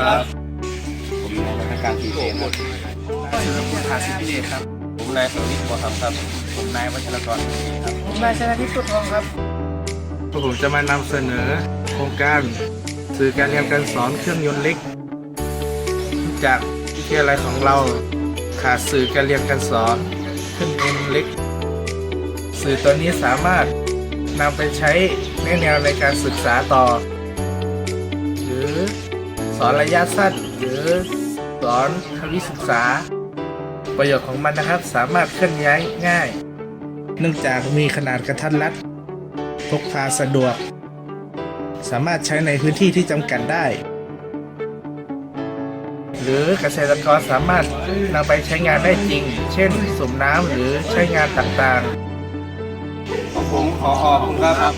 การตีเกมครับชื่อพุทธาสิทธิเดชครับ ผมนายสวิทย์บัวคำครับ ผมนายวัชรกรครับ ผมนายชนะทิพย์สุดทองครับ ผมจะมานำเสนอโครงการสื่อการเรียนการสอนเครื่องยนต์เล็ก จากวิทยาลัยของเราขาดสื่อการเรียนการสอนเครื่องยนต์เล็ก สื่อตัวนี้สามารถนำไปใช้ในแนวในการศึกษาต่อ สอนระยะสั้น หรือสอนทวิศึกษา ประโยชน์ของมันนะครับสามารถเคลื่อนย้ายง่าย เนื่องจากมีขนาดกระทัดรัด พกพาสะดวก สามารถใช้ในพื้นที่ที่จำกัดได้ หรือเกษตรกรสามารถนำไปใช้งานได้จริง เช่นสูบน้ำหรือใช้งานต่างๆ ผมขอขอบคุณครับ